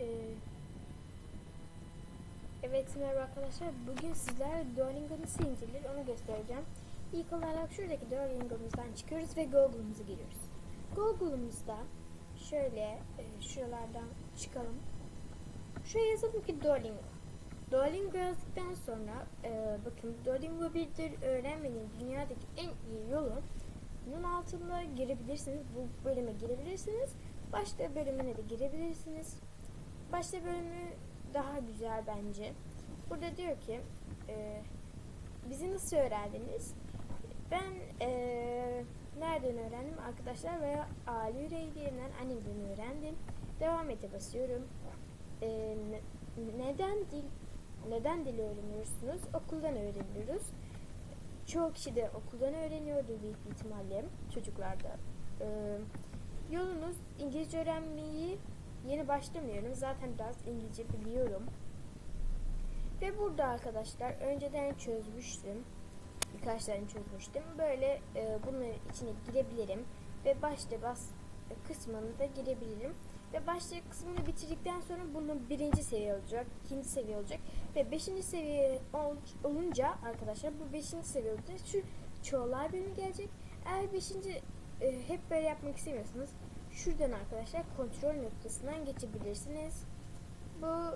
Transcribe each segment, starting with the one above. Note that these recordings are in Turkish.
Ee, evet merhaba arkadaşlar. Bugün sizlerle Duolingo nasıl indirilir onu göstereceğim. İlk olarak şuradaki Duolingo'muzdan çıkıyoruz ve Google'ımıza giriyoruz. Google'ımızda şöyle e, şuralardan çıkalım. Şuraya yazalım ki Duolingo. Duolingo yazdıktan sonra e, bakın Duolingo bir dil öğrenmenin dünyadaki en iyi yolu bunun altında girebilirsiniz. Bu bölüme girebilirsiniz. Başta bölümüne de girebilirsiniz. Başta bölümü daha güzel bence. Burada diyor ki e, bizi nasıl öğrendiniz? Ben e, nereden öğrendim? Arkadaşlar veya aile yüreğlerinden annemden öğrendim. Devam ete basıyorum. E, ne- neden dil neden dil öğreniyorsunuz? Okuldan öğreniyoruz. Çoğu kişi de okuldan öğreniyordu büyük ihtimalle çocuklarda. E, yolunuz İngilizce öğrenmeyi yeni başlamıyorum. Zaten biraz İngilizce biliyorum. Ve burada arkadaşlar önceden çözmüştüm. Birkaç tane çözmüştüm. Böyle e, bunların içine girebilirim. Ve başta bas kısmını da girebilirim. Ve başta kısmını bitirdikten sonra bunun birinci seviye olacak, ikinci seviye olacak ve beşinci seviye ol- olunca arkadaşlar bu beşinci seviye olunca şu çoğular bölümü gelecek. Eğer beşinci e, hep böyle yapmak istemiyorsanız şuradan arkadaşlar kontrol noktasından geçebilirsiniz. Bu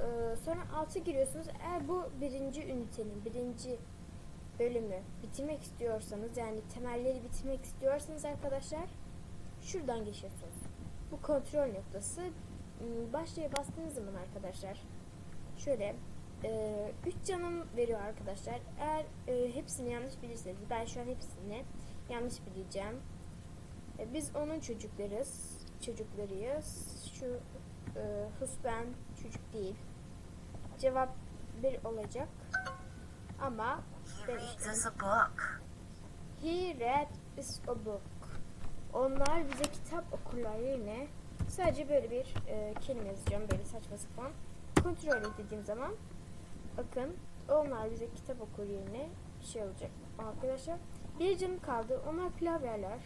e, sonra altı giriyorsunuz. Eğer bu birinci ünitenin birinci bölümü bitirmek istiyorsanız yani temelleri bitirmek istiyorsanız arkadaşlar şuradan geçiyorsunuz. Bu kontrol noktası m, başlaya bastığınız zaman arkadaşlar şöyle 3 canım veriyor arkadaşlar. Eğer e, hepsini yanlış bilirseniz ben şu an hepsini yanlış bileceğim. E, biz onun çocuklarız. Çocuklarıyız. Şu e, husben çocuk değil. Cevap bir olacak. Ama He reads a book. He read us a book. Onlar bize kitap okurlar yerine sadece böyle bir e, kelime yazacağım böyle saçma sapan. Kontrol et dediğim zaman bakın onlar bize kitap okur yerine bir şey olacak. Arkadaşlar bir canım kaldı. Onlar pilav yerler.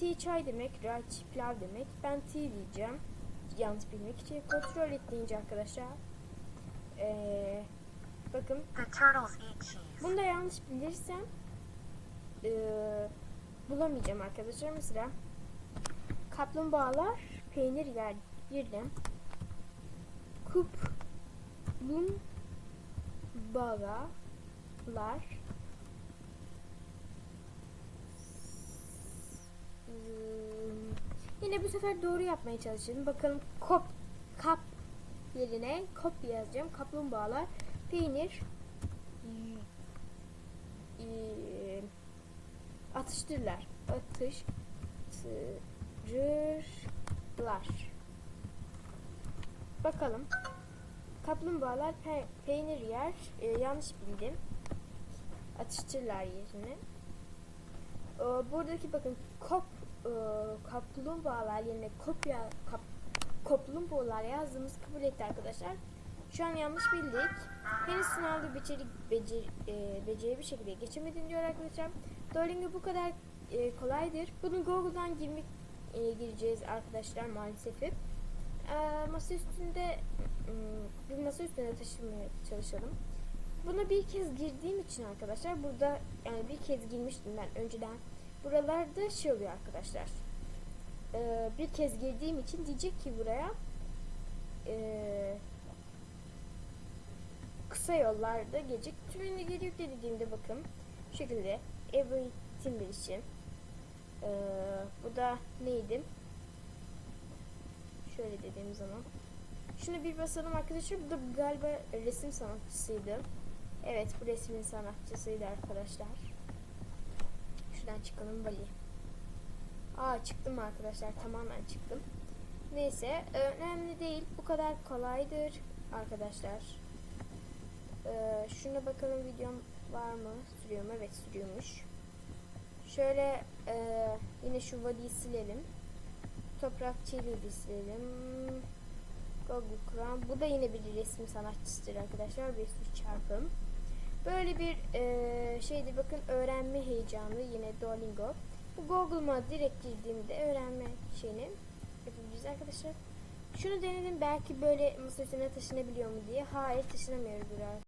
Tea çay demek, raç pilav demek. Ben tea diyeceğim. Yanlış bilmek için kontrol et deyince arkadaşlar. E, bakın bunu da yanlış bilirsem eee, bulamayacağım arkadaşlar. Mesela kaplumbağalar peynir yer yerine kuplumbağa,lar Hmm, Yine bu sefer doğru yapmaya çalışıyorum. Bakalım kop kap yerine kop yazacağım. Kaplumbağalar peynir y- y- atıştırırlar. Bakalım. Kaplumbağalar pe- peynir yer. Ee, yanlış bildim. Atıştırırlar yerine. Ee, buradaki bakın kop e, kaplumbağalar yerine kopya kap, kaplumbağalar yazdığımız kabul etti arkadaşlar. Şu an yanlış bildik. Henüz sınavda beceri, beceri, e, beceri bir şekilde geçemedin diyor arkadaşlar. Duolingo bu kadar e, kolaydır. Bunu Google'dan girmek e, gireceğiz arkadaşlar maalesef. E, masa üstünde bir masa üstüne taşımaya çalışalım. Buna bir kez girdiğim için arkadaşlar burada yani bir kez girmiştim ben önceden. Buralarda şey oluyor arkadaşlar. E, bir kez girdiğim için diyecek ki buraya eee kısa yollarda gelecek. Tümünü geri yükle dediğimde bakın şu şekilde everything bir için. Ee, bu da neydi? Şöyle dediğim zaman. Şunu bir basalım arkadaşlar. Bu da galiba resim sanatçısıydı. Evet bu resmin sanatçısıydı arkadaşlar. Şuradan çıkalım Bali. Aa çıktım arkadaşlar. Tamamen çıktım. Neyse önemli değil. Bu kadar kolaydır arkadaşlar. Ee, şuna bakalım videom var mı? Sürüyor mu? Evet sürüyormuş. Şöyle e, yine şu body'yi silelim. Toprak çeliği silelim. Google Chrome. Bu da yine bir resim sanatçısıdır arkadaşlar. Bir sürü çarpım. Böyle bir e, şeydi bakın öğrenme heyecanı yine Duolingo. Bu Google'ıma direkt girdiğimde öğrenme şeyini yapabiliriz arkadaşlar. Şunu denedim belki böyle masa üstüne taşınabiliyor mu diye. Hayır taşınamıyoruz biraz.